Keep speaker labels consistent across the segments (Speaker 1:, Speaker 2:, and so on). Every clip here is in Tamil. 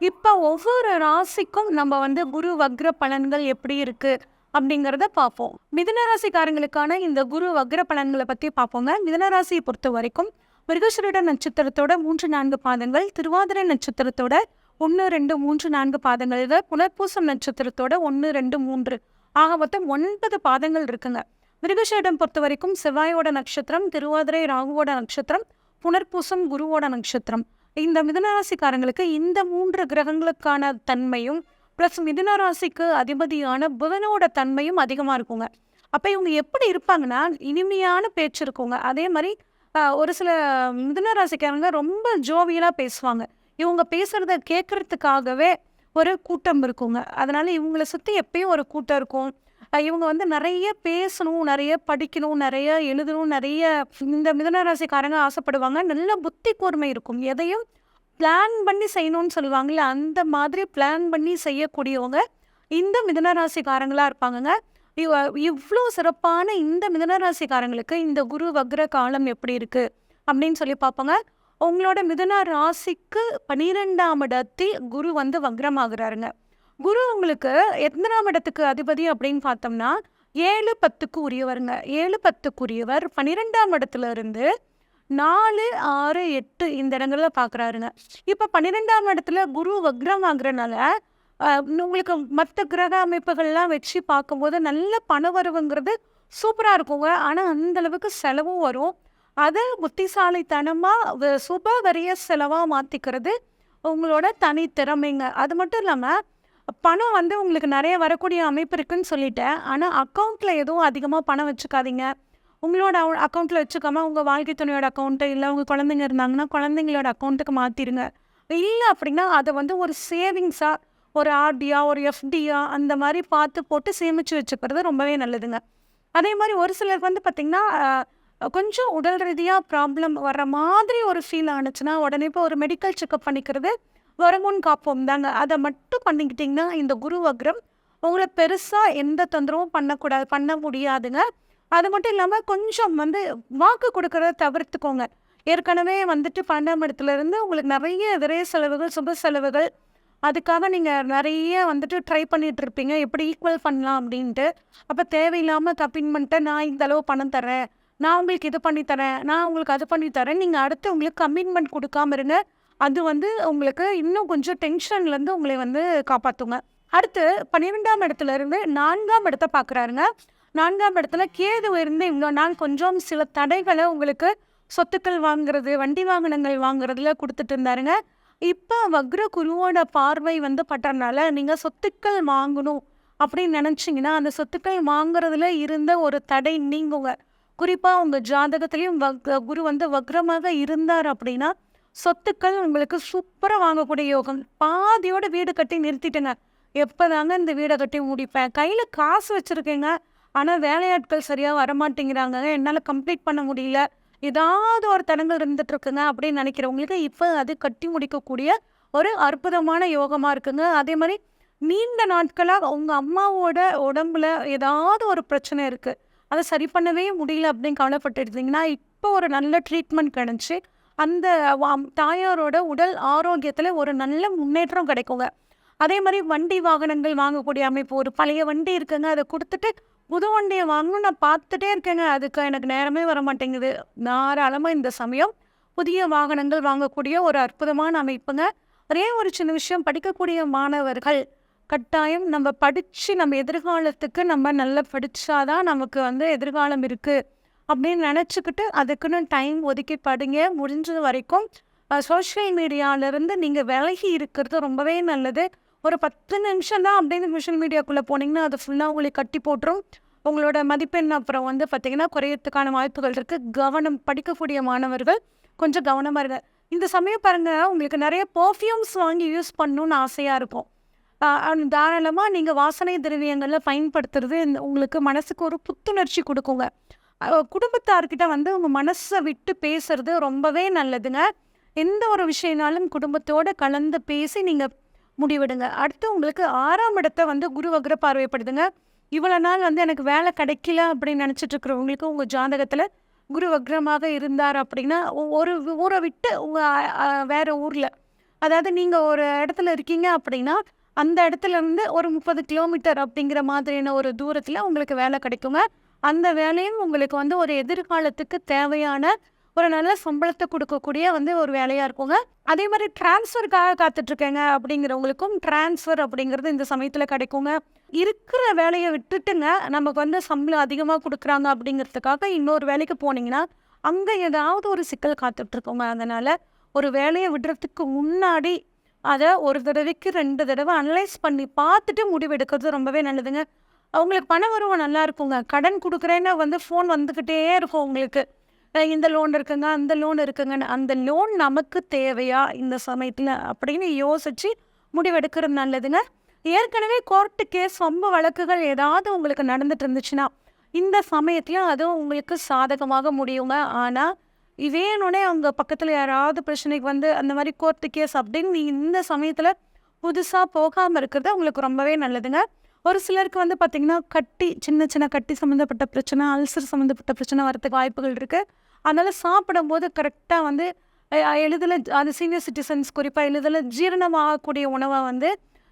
Speaker 1: இப்போ ஒவ்வொரு ராசிக்கும் நம்ம வந்து குரு வக்ர பலன்கள் எப்படி இருக்குது அப்படிங்கிறத பார்ப்போம். மிதுன ராசிக்காரங்களுக்கான இந்த குரு வக்ர பலன்களை பற்றி பார்ப்போங்க. மிதுன ராசியை பொறுத்த வரைக்கும் மிருகசுருட நட்சத்திரத்தோட மூன்று நான்கு பாதங்கள் திருவாதிரை நட்சத்திரத்தோட ஒன்று ரெண்டு மூன்று நான்கு பாதங்கள் இது புனர்பூசம் நட்சத்திரத்தோட ஒன்று ரெண்டு மூன்று. ஆக மொத்தம் ஒன்பது பாதங்கள் இருக்குங்க. மிருகசேடம் பொறுத்த வரைக்கும் செவ்வாயோட நட்சத்திரம் திருவாதிரை ராகுவோட நட்சத்திரம் புனர்பூசம் குருவோட நட்சத்திரம். இந்த மிதுனராசிக்காரங்களுக்கு இந்த மூன்று கிரகங்களுக்கான தன்மையும் ப்ளஸ் மிதுனராசிக்கு அதிபதியான புதனோட தன்மையும் அதிகமாக இருக்குங்க. அப்போ இவங்க எப்படி இருப்பாங்கன்னா இனிமையான பேச்சு இருக்குங்க. அதே மாதிரி ஒரு சில மிதுனராசிக்காரங்க ரொம்ப ஜோவியலாக பேசுவாங்க. இவங்க பேசுகிறத கேட்குறதுக்காகவே ஒரு கூட்டம் இருக்குங்க. அதனால் இவங்களை சுற்றி எப்பயும் ஒரு கூட்டம் இருக்கும். இவங்க வந்து நிறைய பேசணும் நிறைய படிக்கணும் நிறைய எழுதணும் நிறைய இந்த மிதனராசிக்காரங்க ஆசைப்படுவாங்க. நல்ல புத்தி கூர்மை இருக்கும். எதையும் பிளான் பண்ணி செய்யணும்னு சொல்லுவாங்கல்ல அந்த மாதிரி பிளான் பண்ணி செய்யக்கூடியவங்க இந்த மிதனராசிக்காரங்களாக இருப்பாங்கங்க. இவ- இவ்வளோ சிறப்பான இந்த மிதனராசிக்காரங்களுக்கு இந்த குரு வக்ர காலம் எப்படி இருக்குது அப்படின்னு சொல்லி பார்ப்பாங்க. உங்களோட மிதன ராசிக்கு பன்னிரெண்டாம் இடத்தில் குரு வந்து வக்ரமாகிறாருங்க. குரு உங்களுக்கு எத்தனாம் இடத்துக்கு அதிபதி அப்படின்னு பார்த்தோம்னா ஏழு பத்துக்கு உரியவருங்க. ஏழு பத்துக்குரியவர் பன்னிரெண்டாம் இடத்துல இருந்து நாலு ஆறு எட்டு இந்த இடங்களில் பார்க்குறாருங்க இப்போ பன்னிரெண்டாம் இடத்துல குரு வக்ரம் ஆகுறனால உங்களுக்கு மற்ற கிரக அமைப்புகள்லாம் வச்சு பார்க்கும்போது நல்ல பணவரவுங்கிறது சூப்பராக இருக்குங்க. ஆனால் அந்த அளவுக்கு செலவும் வரும். அதை புத்திசாலித்தனமாக சுப வரிய செலவாக மாற்றிக்கிறது உங்களோட தனித்திறமைங்க. அது மட்டும் இல்லாமல் பணம் வந்து உங்களுக்கு நிறைய வரக்கூடிய அமைப்பு இருக்குன்னு சொல்லிட்டேன். ஆனால் அக்கௌண்ட்டில் எதுவும் அதிகமாக பணம் வச்சுக்காதீங்க. உங்களோட அக்கௌண்ட்டில் வச்சுக்காம உங்கள் வாழ்க்கை துணையோட அக்கௌண்ட்டு இல்லை உங்கள் குழந்தைங்க இருந்தாங்கன்னா குழந்தைங்களோட அக்கௌண்ட்டுக்கு மாற்றிடுங்க இல்லை அப்படின்னா அதை வந்து ஒரு சேவிங்ஸாக ஒரு ஆர்டியா ஒரு எஃப்டியா அந்த மாதிரி பார்த்து போட்டு சேமித்து வச்சுக்கிறது ரொம்பவே நல்லதுங்க. அதே மாதிரி ஒரு சிலருக்கு வந்து பார்த்திங்கன்னா கொஞ்சம் உடல் ரீதியாக ப்ராப்ளம் வர்ற மாதிரி ஒரு ஃபீல் ஆனுச்சுன்னா உடனே இப்போ ஒரு மெடிக்கல் செக்கப் பண்ணிக்கிறது வரமுன் காப்போம் தாங்க அதை மட்டும் பண்ணிக்கிட்டிங்கன்னா இந்த குரு வக்ரம் உங்களை பெருசாக எந்த தொந்தரவும் பண்ணக்கூடாது பண்ண முடியாதுங்க. அது மட்டும் இல்லாமல் கொஞ்சம் வந்து வாக்கு கொடுக்கறத தவிர்த்துக்கோங்க. ஏற்கனவே வந்துட்டு பன்னெண்டாம் இடத்துல இருந்து உங்களுக்கு நிறைய விரைய செலவுகள் சுப செலவுகள். அதுக்காக நீங்கள் நிறைய வந்துட்டு ட்ரை பண்ணிகிட்டு இருப்பீங்க. எப்படி ஈக்குவல் பண்ணலாம் அப்படின்ட்டு. அப்போ தேவையில்லாமல் தப்பின் பண்ணிட்டு நான் இந்த அளவு பணம் தரேன் நான் உங்களுக்கு இது பண்ணி தரேன் நான் உங்களுக்கு அது பண்ணித்தரேன் நீங்கள் அடுத்து உங்களுக்கு கமிட்மெண்ட் கொடுக்காம இருங்க. அது வந்து உங்களுக்கு இன்னும் கொஞ்சம் டென்ஷன்லேருந்து உங்களை வந்து காப்பாற்றுங்க அடுத்து பன்னிரெண்டாம் இடத்துலேருந்து நான்காம் இடத்த பார்க்குறாருங்க நான்காம் இடத்துல கேது இருந்து இவ்வளோ நாள் கொஞ்சம் சில தடைகளை உங்களுக்கு சொத்துக்கள் வாங்குறது வண்டி வாகனங்கள் வாங்குறதுல கொடுத்துட்டு இருந்தாருங்க. இப்போ வக்ர குருவோட பார்வை வந்து பட்டறனால நீங்கள் சொத்துக்கள் வாங்கணும் அப்படின்னு நினச்சிங்கன்னா அந்த சொத்துக்கள் வாங்குறதுல இருந்த ஒரு தடை நீங்குங்க. குறிப்பாக உங்கள் ஜாதகத்திலையும் வக் குரு வந்து வக்ரமாக இருந்தார் அப்படின்னா சொத்துக்கள் உங்களுக்கு சூப்பராக வாங்கக்கூடிய யோகம். பாதியோட வீடு கட்டி நிறுத்திட்டுங்க. எப்போதாங்க இந்த வீடை கட்டி முடிப்பேன்? கையில் காசு வச்சுருக்கேங்க. ஆனால் வேலையாட்கள் சரியாக வரமாட்டேங்கிறாங்க. என்னால் கம்ப்ளீட் பண்ண முடியல. ஏதாவது ஒரு தடங்கள் இருந்துகிட்ருக்குங்க அப்படின்னு நினைக்கிறவங்களுக்கு இப்போ அது கட்டி முடிக்கக்கூடிய ஒரு அற்புதமான யோகமாக இருக்குங்க. அதே மாதிரி நீண்ட நாட்களாக உங்கள் அம்மாவோட உடம்புல ஏதாவது ஒரு பிரச்சனை இருக்குது அதை சரி பண்ணவே முடியல அப்படின்னு கவலைப்பட்டு இருந்தீங்கன்னா இப்போ ஒரு நல்ல ட்ரீட்மெண்ட் கிடச்சி அந்த வா- தாயாரோட உடல் ஆரோக்கியத்தில் ஒரு நல்ல முன்னேற்றம் கிடைக்குங்க. அதே மாதிரி வண்டி வாகனங்கள் வாங்கக்கூடிய அமைப்பு ஒரு பழைய வண்டி இருக்குங்க அதை கொடுத்துட்டு புது வண்டியை வாங்கணும் நான் பார்த்துட்டே இருக்கேங்க. அதுக்கு எனக்கு நேரமே வர மாட்டேங்குது தாராளமாக இந்த சமயம் புதிய வாகனங்கள் வாங்கக்கூடிய ஒரு அற்புதமான அமைப்புங்க. ஒரே ஒரு சின்ன விஷயம் படிக்கக்கூடிய மாணவர்கள் கட்டாயம் நம்ம படித்து நம்ம எதிர்காலத்துக்கு நம்ம நல்லா படித்தாதான் நமக்கு வந்து எதிர்காலம் இருக்குது அப்படின்னு நினச்சிக்கிட்டு அதுக்குன்னு டைம் ஒதுக்கி படுங்க முடிஞ்சது வரைக்கும் சோஷியல் மீடியாவிலேருந்து நீங்கள் விலகி இருக்கிறது ரொம்பவே நல்லது. ஒரு பத்து நிமிஷம் தான் அப்படின்னு சோஷியல் மீடியாக்குள்ளே போனீங்கன்னா அது ஃபுல்லாக உங்களை கட்டி போட்டுரும். உங்களோட மதிப்பெண் அப்புறம் வந்து பார்த்திங்கன்னா குறையறதுக்கான வாய்ப்புகள் இருக்குது கவனம் படிக்கக்கூடிய மாணவர்கள் கொஞ்சம் கவனமாக இருங்க. இந்த சமயம் பாருங்கள் உங்களுக்கு நிறைய பர்ஃப்யூம்ஸ் வாங்கி யூஸ் பண்ணணுன்னு ஆசையாக இருக்கும். தாராளமாக நீங்கள் வாசனை திரவியங்களில் பயன்படுத்துறது உங்களுக்கு மனசுக்கு ஒரு புத்துணர்ச்சி கொடுக்குங்க. குடும்பத்தார்கிட்ட வந்து உங்கள் மனசை விட்டு பேசுறது ரொம்பவே நல்லதுங்க. எந்த ஒரு விஷயம்னாலும் குடும்பத்தோடு கலந்து பேசி நீங்கள் முடிவெடுங்க. அடுத்து உங்களுக்கு ஆறாம் இடத்த வந்து குரு வக்ர பார்வைப்படுதுங்க. இவ்வளோ நாள் வந்து எனக்கு வேலை கிடைக்கல அப்படின்னு நினச்சிட்டு இருக்கிறவங்களுக்கு உங்கள் ஜாதகத்தில் குரு வக்ரமாக இருந்தார் அப்படின்னா ஒரு ஊரை விட்டு உங்கள் வேறு ஊரில். அதாவது நீங்கள் ஒரு இடத்துல இருக்கீங்க அப்படின்னா அந்த இடத்துல இருந்து ஒரு முப்பது கிலோமீட்டர் அப்படிங்கிற மாதிரியான ஒரு தூரத்தில் உங்களுக்கு வேலை கிடைக்குங்க. அந்த வேலையும் உங்களுக்கு வந்து ஒரு எதிர்காலத்துக்கு தேவையான ஒரு நல்ல சம்பளத்தை கொடுக்கக்கூடிய வந்து ஒரு வேலையாக இருக்குங்க. அதே மாதிரி டிரான்ஸ்ஃபருக்காக காத்துட்ருக்கேங்க அப்படிங்கிறவங்களுக்கும் டிரான்ஸ்ஃபர் அப்படிங்கிறது இந்த சமயத்தில் கிடைக்குங்க. இருக்கிற வேலையை விட்டுட்டுங்க நமக்கு வந்து சம்பளம் அதிகமாக கொடுக்குறாங்க அப்படிங்கிறதுக்காக இன்னொரு வேலைக்கு போனீங்கன்னா அங்கே ஏதாவது ஒரு சிக்கல் காத்துட்ருக்கோங்க. அதனால் ஒரு வேலையை விடுறதுக்கு முன்னாடி அதை ஒரு தடவைக்கு ரெண்டு தடவை அனலைஸ் பண்ணி பார்த்துட்டு முடிவெடுக்கிறது ரொம்பவே நல்லதுங்க. அவங்களுக்கு பண வருவம் நல்லா இருக்குங்க. கடன் கொடுக்குறேன்னு வந்து ஃபோன் வந்துக்கிட்டே இருக்கும் உங்களுக்கு. இந்த லோன் இருக்குங்க அந்த லோன் இருக்குங்கன்னு. அந்த லோன் நமக்கு தேவையா இந்த சமயத்தில் அப்படின்னு யோசித்து முடிவெடுக்கிறது நல்லதுங்க. ஏற்கனவே கோர்ட்டு கேஸ் ரொம்ப வழக்குகள் ஏதாவது உங்களுக்கு நடந்துட்டு இருந்துச்சுன்னா இந்த சமயத்தில் அதுவும் உங்களுக்கு சாதகமாக முடியுங்க. ஆனால் வேணுனே அவங்க பக்கத்தில் யாராவது பிரச்சனைக்கு வந்து அந்த மாதிரி கோர்ட்டு கேஸ் அப்படின்னு நீ இந்த சமயத்தில் புதுசாக போகாமல் இருக்கிறது உங்களுக்கு ரொம்பவே நல்லதுங்க. ஒரு சிலருக்கு வந்து பார்த்திங்கன்னா கட்டி சின்ன சின்ன கட்டி சம்மந்தப்பட்ட பிரச்சனை அல்சர் சம்மந்தப்பட்ட பிரச்சனை வரத்துக்கு வாய்ப்புகள் இருக்குது அதனால் சாப்பிடும்போது கரெக்டாக வந்து எளிதில் அது சீனியர் சிட்டிசன்ஸ் குறிப்பாக எளிதில் ஜீரணமாகக்கூடிய உணவை வந்து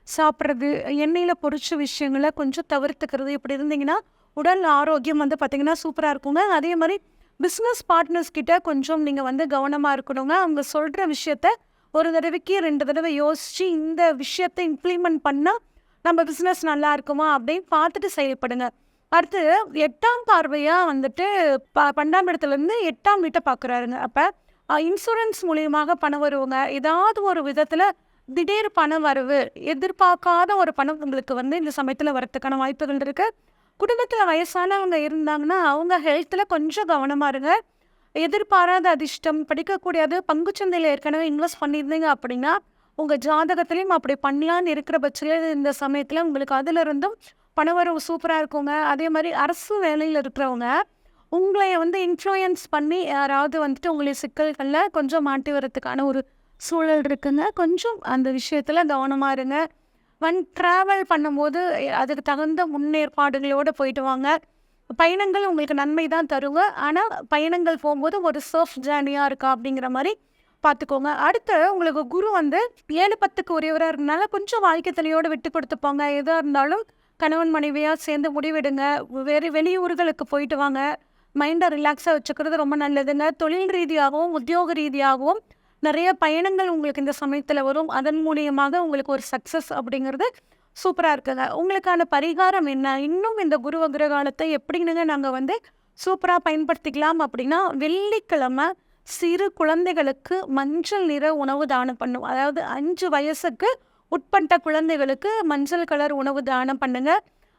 Speaker 1: சாப்பிட்றது எண்ணெயில் பொறிச்ச விஷயங்களை கொஞ்சம் தவிர்த்துக்கிறது. இப்படி இருந்தீங்கன்னா உடல் ஆரோக்கியம் வந்து பார்த்திங்கன்னா சூப்பராக இருக்குங்க. அதே மாதிரி பிஸ்னஸ் பார்ட்னர்ஸ் கிட்ட கொஞ்சம் நீங்கள் வந்து கவனமாக இருக்கணுங்க. அவங்க சொல்கிற விஷயத்த ஒரு தடவைக்கு ரெண்டு தடவை யோசித்து இந்த விஷயத்தை இம்ப்ளிமெண்ட் பண்ணால் நம்ம பிஸ்னஸ் நல்லா இருக்குமா அப்படின்னு பார்த்துட்டு செயல்படுங்க. அடுத்து எட்டாம் பார்வையாக வந்துட்டு ப பன்னெண்டாம் இடத்துலேருந்து எட்டாம் வீட்டை பார்க்குறாருங்க. அப்போ இன்சூரன்ஸ் மூலியமாக பணம் வருவங்க. ஏதாவது ஒரு விதத்தில் திடீர் பண வரவு எதிர்பார்க்காத ஒரு பணம் உங்களுக்கு வந்து இந்த சமயத்தில் வரத்துக்கான வாய்ப்புகள் இருக்குது குடும்பத்தில் வயசானவங்க இருந்தாங்கன்னா அவங்க ஹெல்த்தில் கொஞ்சம் கவனமாக இருங்க. எதிர்பாராத அதிர்ஷ்டம் படிக்கக்கூடியது பங்குச்சந்தையில் ஏற்கனவே இன்வெஸ்ட் பண்ணியிருந்தீங்க அப்படின்னா உங்கள் ஜாதகத்துலேயும் அப்படி பண்ணலான்னு இருக்கிற பட்சத்தில் இந்த சமயத்தில் உங்களுக்கு அதிலிருந்தும் பணவரவு சூப்பராக இருக்குங்க. அதே மாதிரி அரசு வேலையில் இருக்கிறவங்க உங்களை வந்து இன்ஃப்ளூயன்ஸ் பண்ணி யாராவது வந்துட்டு உங்களுடைய சிக்கல்களில் கொஞ்சம் மாட்டி வரத்துக்கான ஒரு சூழல் இருக்குங்க. கொஞ்சம் அந்த விஷயத்தில் கவனமாக இருங்க. வன் ட்ராவல் பண்ணும்போது அதுக்கு தகுந்த முன்னேற்பாடுகளோடு போயிட்டு வாங்க. பயணங்கள் உங்களுக்கு நன்மை தான் தருங்க. ஆனால் பயணங்கள் போகும்போது ஒரு சர்ஃப் ஜேர்னியாக இருக்கா அப்படிங்கிற மாதிரி பார்த்துக்கோங்க அடுத்து உங்களுக்கு குரு வந்து ஏழு பத்துக்கு உரியவராக இருக்கனால கொஞ்சம் வாழ்க்கை துணையோடு விட்டு கொடுத்துப்போங்க. எதாக இருந்தாலும் கணவன் மனைவியாக சேர்ந்து முடிவெடுங்க. வேறு வெளியூர்களுக்கு போயிட்டு வாங்க. மைண்டை ரிலாக்ஸாக வச்சுக்கிறது ரொம்ப நல்லதுங்க. தொழில் ரீதியாகவும் உத்தியோக ரீதியாகவும் நிறைய பயணங்கள் உங்களுக்கு இந்த சமயத்தில் வரும். அதன் மூலியமாக உங்களுக்கு ஒரு சக்ஸஸ் அப்படிங்கிறது சூப்பராக இருக்குங்க. உங்களுக்கான பரிகாரம் என்ன? இன்னும் இந்த குரு கிரகாலத்தை எப்படினுங்க நாங்கள் வந்து சூப்பராக பயன்படுத்திக்கலாம் அப்படின்னா வெள்ளிக்கிழமை சிறு குழந்தைகளுக்கு மஞ்சள் நிற உணவு தானம் பண்ணும் அதாவது அஞ்சு வயசுக்கு உட்பட்ட குழந்தைகளுக்கு மஞ்சள் கலர் உணவு தானம் பண்ணுங்க.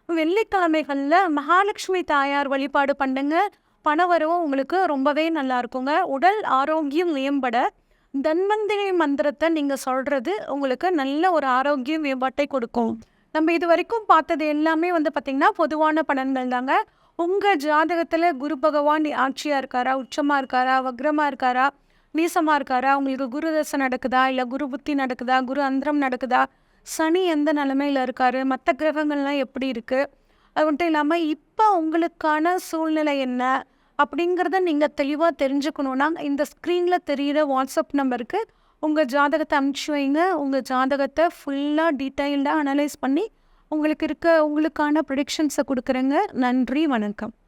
Speaker 1: வெள்ளிக்கிழமைகளில் மகாலட்சுமி தாயார் வழிபாடு பண்ணுங்க. பணவரவும் உங்களுக்கு ரொம்பவே நல்லா இருக்குங்க. உடல் ஆரோக்கியம் மேம்பட தன்வந்திரி மந்திரத்தை நீங்கள் சொல்கிறது உங்களுக்கு நல்ல ஒரு ஆரோக்கிய மேம்பாட்டை கொடுக்கும். நம்ம இது வரைக்கும் பார்த்தது எல்லாமே வந்து பார்த்திங்கன்னா பொதுவான பலன்கள் தாங்க. உங்கள் ஜாதகத்தில் குரு பகவான் ஆட்சியாக இருக்காரா உச்சமாக இருக்காரா வக்ரமாக இருக்காரா நீசமாக இருக்காரா? உங்களுக்கு குரு தசை நடக்குதா? இல்லை குரு புத்தி நடக்குதா? குரு அந்தரம் நடக்குதா? சனி எந்த நிலமையில் இருக்காரு? மற்ற கிரகங்கள்லாம் எப்படி இருக்குது அது மட்டும் இல்லாமல் இப்போ உங்களுக்கான சூழ்நிலை என்ன? அப்படிங்கிறத நீங்கள் தெளிவாக தெரிஞ்சுக்கணுன்னா இந்த ஸ்க்ரீனில் தெரிகிற வாட்ஸ்அப் நம்பருக்கு உங்கள் ஜாதகத்தை அனுப்பிச்சி வைங்க. உங்கள் ஜாதகத்தை ஃபுல்லாக டீட்டெயில்டாக அனலைஸ் பண்ணி உங்களுக்கு இருக்க உங்களுக்கான ப்ரொடிக்ஷன்ஸை கொடுக்குறேங்க. நன்றி வணக்கம்.